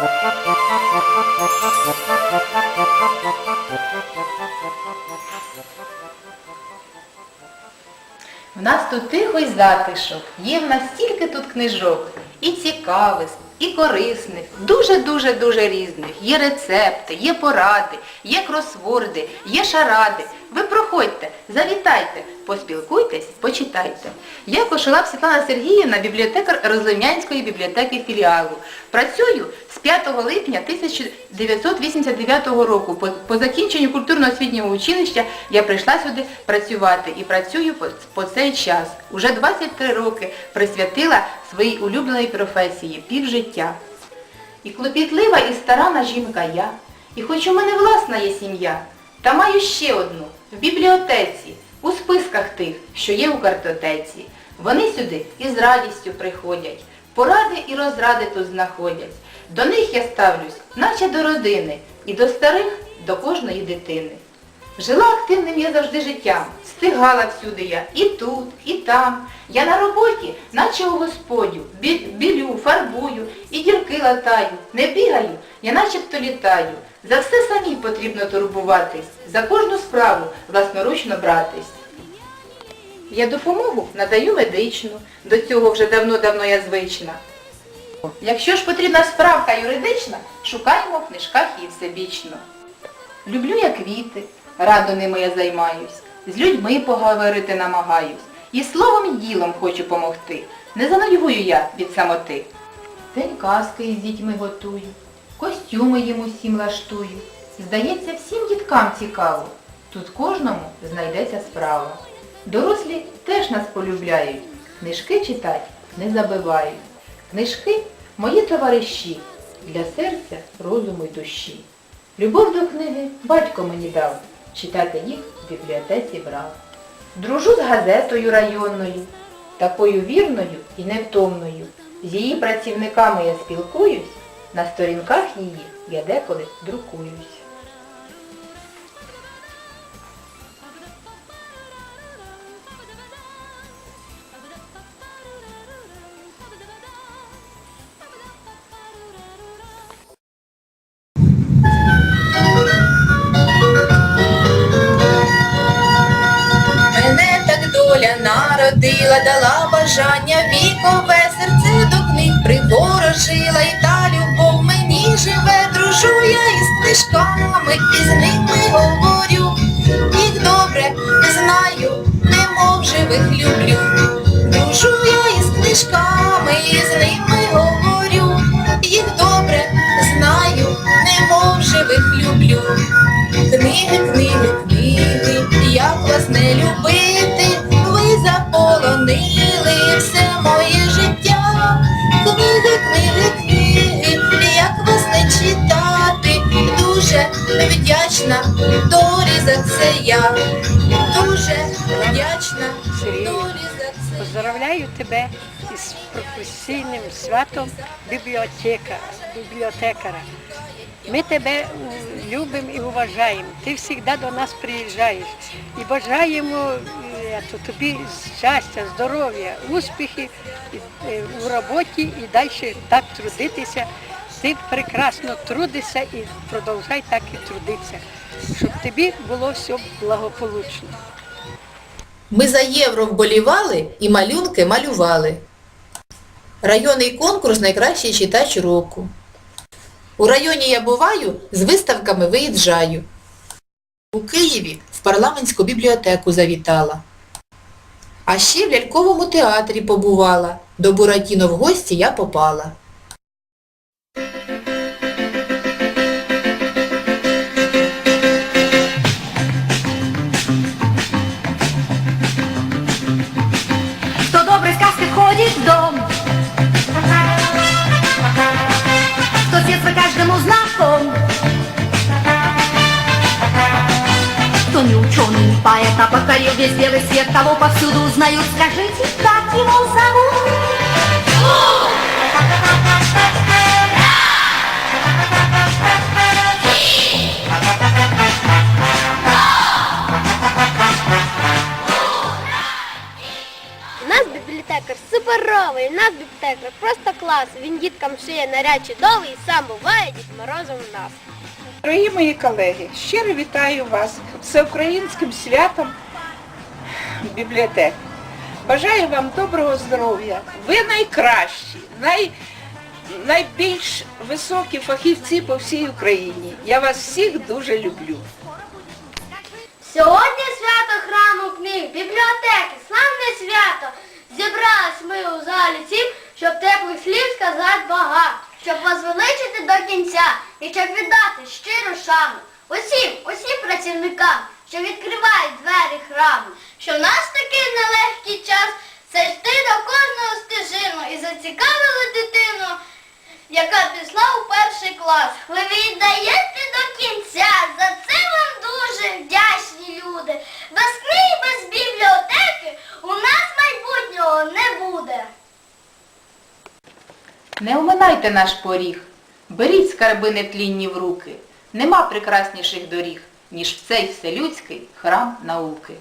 В нас тут тихо й затишок, є в нас стільки тут книжок, і цікавих, і корисних, дуже-дуже-дуже різних. Є рецепти, є поради, є кросворди, є шаради. Ви проходьте, завітайте, поспілкуйтесь, почитайте. Я Кошелап Світлана Сергіївна, бібліотекар Розливнянської бібліотеки філіалу. Працюю 5 липня 1989 року. По, закінченню культурно-освітнього училища я прийшла сюди працювати і працюю по, по цей час. Уже 23 роки присвятила своїй улюбленій професії півжиття. І клопітлива, і старана жінка я. І хоч у мене власна є сім'я, та маю ще одну в бібліотеці, у списках тих, що є у картотеці. Вони сюди із радістю приходять, поради і розради тут знаходять. До них я ставлюсь, наче до родини, і до старих, до кожної дитини. Жила активним я завжди життям, стигала всюди я, і тут, і там. Я на роботі, наче у господю, білю, фарбую, і дірки латаю. Не бігаю, я начебто літаю. За все самій потрібно турбуватись, за кожну справу власноручно братись. Я допомогу надаю медичну, до цього вже давно-давно я звична. Якщо ж потрібна справка юридична, шукаємо в книжках її всебічно. Люблю я квіти, радо ними я займаюсь, з людьми поговорити намагаюсь, і словом і ділом хочу помогти. Не занудьгую я від самоти. День казки із дітьми готую, костюми їм усім лаштую. Здається, всім діткам цікаво. Тут кожному знайдеться справа. Дорослі теж нас полюбляють, книжки читать не забивають. Книжки мої товариші, для серця, розуму й душі. Любов до книги батько мені дав, читати їх в бібліотеці брав. Дружу з газетою районною, такою вірною і невтомною. З її працівниками я спілкуюсь, на сторінках її я деколи друкуюсь. Народила, дала бажання вікове серце до книг приворожила, і та любов мені живе, дружу я із книжками, і з ними говорю, їх добре знаю, немов живих люблю. Дружу я із книжками, і з ними говорю, їх добре знаю, немов живих люблю. Книги, книги, дуже вдячна долі за це я. Дуже вдячна долі за це. Поздравляю тебе із професійним святом бібліотека, бібліотекара. Ми тебе любимо і вважаємо. Ти завжди до нас приїжджаєш. І бажаємо е, тобі щастя, здоров'я, успіхів е, у роботі і далі так трудитися. Ти прекрасно трудишся і продовжай так і трудитися, щоб тобі було все благополучно. Ми за євро вболівали і малюнки малювали. Районний конкурс найкращий читач року. У районі я буваю, з виставками виїжджаю. У Києві в парламентську бібліотеку завітала. А ще в ляльковому театрі побувала. До Буратіно в гості я попала. покорил весь белый свет Кого повсюду узнают, скажите, как его зовут? У нас бібліотекар суперовий, у нас бібліотекар просто клас. клас. Він діткам шиє наряд чудовий, сам буває Дід Морозом в нас. Дорогі мої колеги, щиро вітаю вас всеукраїнським святом бібліотек. Бажаю вам доброго здоров'я. Ви найкращі, най, найбільш високі фахівці по всій Україні. Я вас всіх дуже люблю. Сьогодні свято храму книг, бібліотеки, славне свято. Зібрались ми у залі всім, щоб теплих слів сказати багато, щоб возвеличити до кінця щоб віддати щиру шану усім, усім працівникам, що відкривають двері храму. Що в нас такий нелегкий час, це до кожного стежину і зацікавили дитину, яка пішла у перший клас. Ви віддаєте до кінця, за це вам дуже вдячні люди. Без книг, без бібліотеки у нас майбутнього не буде. Не оминайте наш поріг, беріть скарби нетлінні в руки. Нема прекрасніших доріг, ніж в цей вселюдський храм науки.